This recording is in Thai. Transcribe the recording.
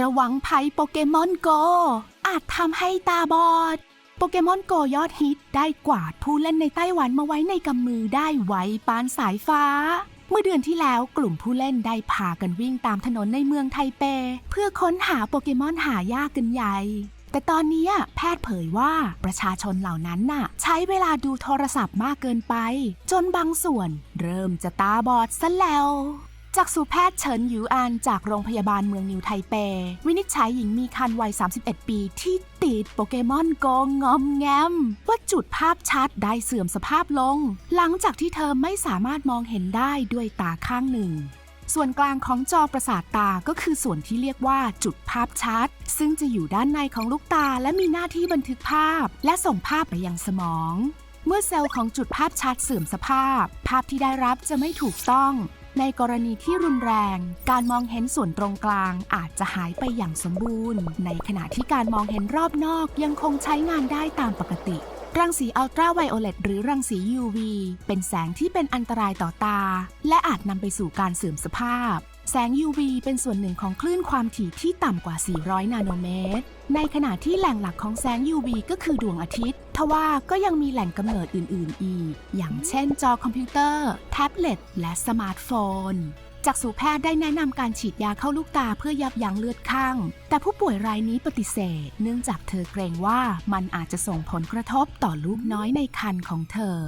ระวังภัยโปเกมอนโก อาจทำให้ตาบอด โปเกมอนโกยอดฮิตได้กวาดผู้เล่นในไต้หวันมาไว้ในกำมือได้ไวปานสายฟ้า เมื่อเดือนที่แล้วกลุ่มผู้เล่นได้พากันวิ่งตามถนนในเมืองไทเป เพื่อค้นหาโปเกมอนหายากกันใหญ่แต่ตอนนี้แพทย์เผยว่าประชาชนเหล่านั้นน่ะ ใช้เวลาดูโทรศัพท์มากเกินไป จนบางส่วนเริ่มจะตาบอดซะแล้ว จากสู่แพทย์เฉินหยูอานจากโรงพยาบาลเมืองนิวไทเป วินิจฉัยหญิงมีคันวัย 31 ปีที่ติดโปเกมอนโกงงอมแงม ว่าจุดภาพชัดได้เสื่อมสภาพลง หลังจากที่เธอไม่สามารถมองเห็นได้ด้วยตาข้างหนึ่งส่วนกลางของจอประสาทตาก็คือส่วนที่เรียกว่าจุดภาพชัด ซึ่งจะอยู่ด้านในของลูกตาและมีหน้าที่บันทึกภาพ และส่งภาพไปยังสมอง เมื่อเซลล์ของจุดภาพชัดเสื่อมสภาพ ภาพที่ได้รับจะไม่ถูกต้อง ในกรณีที่รุนแรง การมองเห็นส่วนตรงกลางอาจจะหายไปอย่างสมบูรณ์ ในขณะที่การมองเห็นรอบนอกยังคงใช้งานได้ตามปกติ รังสีอัลตราไวโอเลตหรือรังสี UV เป็นแสงที่เป็นอันตรายต่อตา และอาจนำไปสู่การเสื่อมสภาพ แสง UV เป็นส่วนหนึ่งของคลื่นความถี่ที่ต่ำกว่า 400 นาโนเมตร ในขณะที่แหล่งหลักของแสง UV ก็คือดวงอาทิตย์ ทว่าก็ยังมีแหล่งกำเนิดอื่น ๆ อีก อย่างเช่นจอคอมพิวเตอร์ แท็บเล็ต และสมาร์ทโฟน จากสู่แพทย์ได้แนะนำการฉีดยาเข้าลูกตาเพื่อยับยั้งเลือดข้าง แต่ผู้ป่วยรายนี้ปฏิเสธ เนื่องจากเธอเกรงว่ามันอาจจะส่งผลกระทบต่อลูกน้อยในครรภ์ของเธอ